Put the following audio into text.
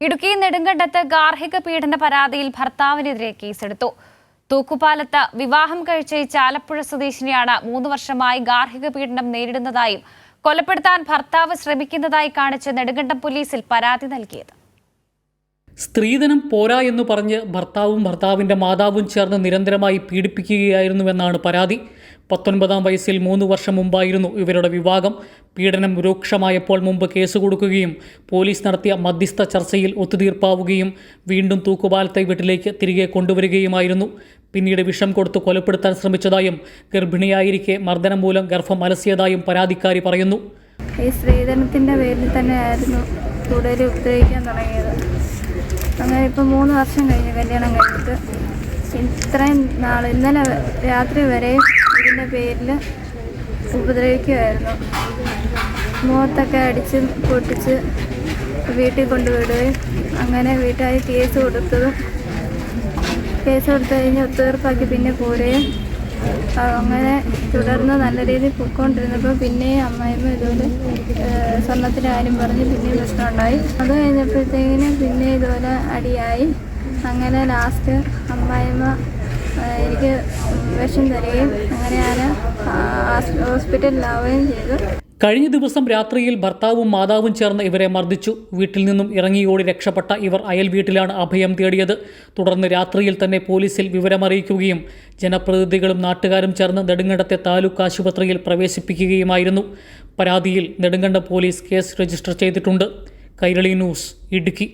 ഇടുക്കി നെടുങ്കണ്ടത്ത് ഗാർഹിക പീഡന പരാതിയിൽ ഭർത്താവിനെതിരെ കേസെടുത്തു. തൂക്കുപാലത്ത് വിവാഹം കഴിച്ച ചാലപ്പുഴ സ്വദേശിനിയാണ് മൂന്ന് വർഷമായി ഗാർഹിക പീഡനം നേരിടുന്നതായും കൊലപ്പെടുത്താൻ ഭർത്താവ് ശ്രമിക്കുന്നതായി കാണിച്ച് നെടുങ്കണ്ടം പോലീസിൽ പരാതി നൽകിയത്. സ്ത്രീധനം പോരാ എന്ന് പറഞ്ഞ് ഭർത്താവും ഭർത്താവിന്റെ മാതാവും ചേർന്ന് നിരന്തരമായി പീഡിപ്പിക്കുകയായിരുന്നുവെന്നാണ് പരാതി. പത്തൊൻപതാം വയസ്സിൽ മൂന്ന് വർഷം മുമ്പായിരുന്നു ഇവരുടെ വിവാഹം. പീഡനം രൂക്ഷമായപ്പോൾ മുമ്പ് കേസ് കൊടുക്കുകയും പോലീസ് നടത്തിയ മധ്യസ്ഥ ചർച്ചയിൽ ഒത്തുതീർപ്പാവുകയും വീണ്ടും തൂക്കുപാലത്തെ വീട്ടിലേക്ക് തിരികെ കൊണ്ടുവരികയുമായിരുന്നു. പിന്നീട് വിഷം കൊടുത്ത് കൊലപ്പെടുത്താൻ ശ്രമിച്ചതായും ഗർഭിണിയായിരിക്കെ മർദ്ദനം മൂലം ഗർഭം അലസിയതായും പരാതിക്കാരി പറയുന്നു. ഈ സ്ത്രീധനത്തിന്റെ പേരിൽ തന്നെയായിരുന്നു കൂടുതൽ ഉപദ്രവിക്കാൻ തുടങ്ങിയത്. അങ്ങനെ ഇപ്പോൾ മൂന്ന് വർഷം കഴിഞ്ഞ് കല്യാണം കഴിഞ്ഞിട്ട് ഇത്രയും നാൾ ഇന്നലെ രാത്രി വരെയും ഇതിന്റെ പേരിൽ ഉപദ്രവിക്കുമായിരുന്നു മുഖത്തൊക്കെ അടിച്ച് പൊട്ടിച്ച് വീട്ടിൽ കൊണ്ടുവിടുകയും അങ്ങനെ വീട്ടായി കേസ് കൊടുത്തതും കേസ് കൊടുത്തു കഴിഞ്ഞ് ഒത്തുതീർപ്പാക്കി പിന്നെ പോരുകയും അങ്ങനെ തുടർന്ന് നല്ല രീതിയിൽ പൊയ്ക്കൊണ്ടിരുന്നപ്പോൾ പിന്നെയും അമ്മായിമ്മ ഇതുപോലെ ഏഹ്, സ്വർണത്തിന്റെ കാര്യം പറഞ്ഞ് പിന്നെയും പ്രശ്നമുണ്ടായി. അത് കഴിഞ്ഞപ്പോഴത്തേക്കിനും പിന്നെ ഇതുപോലെ അടിയായി. അങ്ങനെ ലാസ്റ്റ് അമ്മായിമ്മ എനിക്ക് വിഷം തരികയും അങ്ങനെ ഞാൻ ഹോസ്പിറ്റലിലാവുകയും ചെയ്തു. കഴിഞ്ഞ ദിവസം രാത്രിയിൽ ഭർത്താവും മാതാവും ചേർന്ന് ഇവരെ മർദ്ദിച്ചു. വീട്ടിൽ നിന്നും ഇറങ്ങിയോടി രക്ഷപ്പെട്ട ഇവർ അയൽ വീട്ടിലാണ് അഭയം തേടിയത്. തുടർന്ന് രാത്രിയിൽ തന്നെ പോലീസിൽ വിവരമറിയിക്കുകയും ജനപ്രതിനിധികളും നാട്ടുകാരും ചേർന്ന് നെടുങ്കണ്ടത്തെ താലൂക്ക് ആശുപത്രിയിൽ പ്രവേശിപ്പിക്കുകയുമായിരുന്നു. പരാതിയിൽ നെടുങ്കണ്ടം പോലീസ് കേസ് രജിസ്റ്റർ ചെയ്തിട്ടുണ്ട്. കൈരളി ന്യൂസ് ഇടുക്കി.